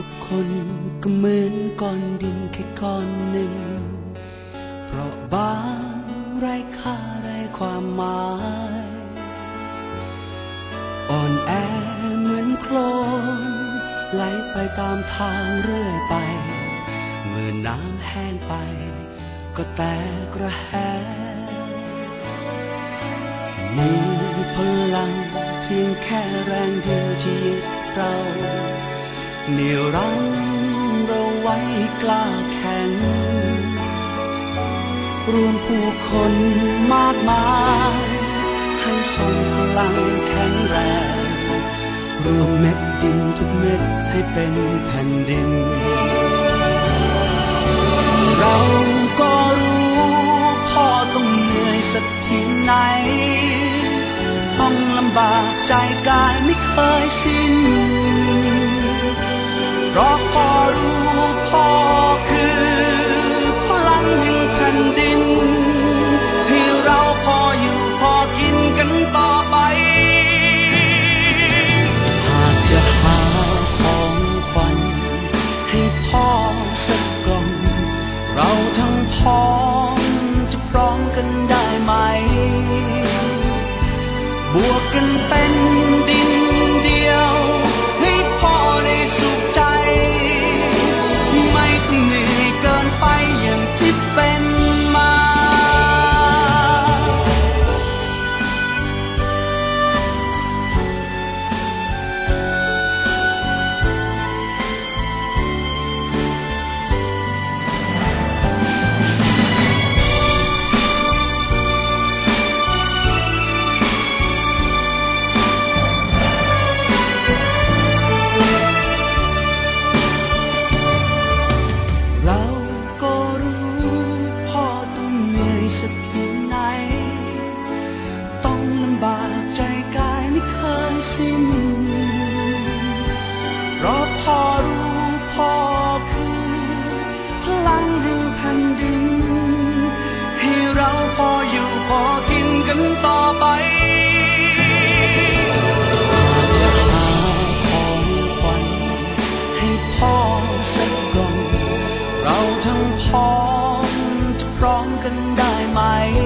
ทุกคนก็เหมือนก้อนดินแค่ก้อนหนึ่ง เพราะบางไร้ค่าไร้ความหมาย อ่อนแอเหมือนโคลนไหลไปตามทางเรื่อยไป เมื่อน้ำแห้งไป ก็แตกระแหมีพลังเพียงแค่แรงเดียวที่ยึดเรา เหนี่ยวรั้งเราไว้กล้าแข็ง รวมผู้คนมากมาย ให้ทรงพลังแข็งแรงรวมเม็ดดินทุกเม็ดให้เป็นแผ่นดิน เราก็รู้พ่อต้องเหนื่อยสักเพียงไหนต้องลำบากใจกายไม่เคยสิ้น Rock, rock, rock. 等待埋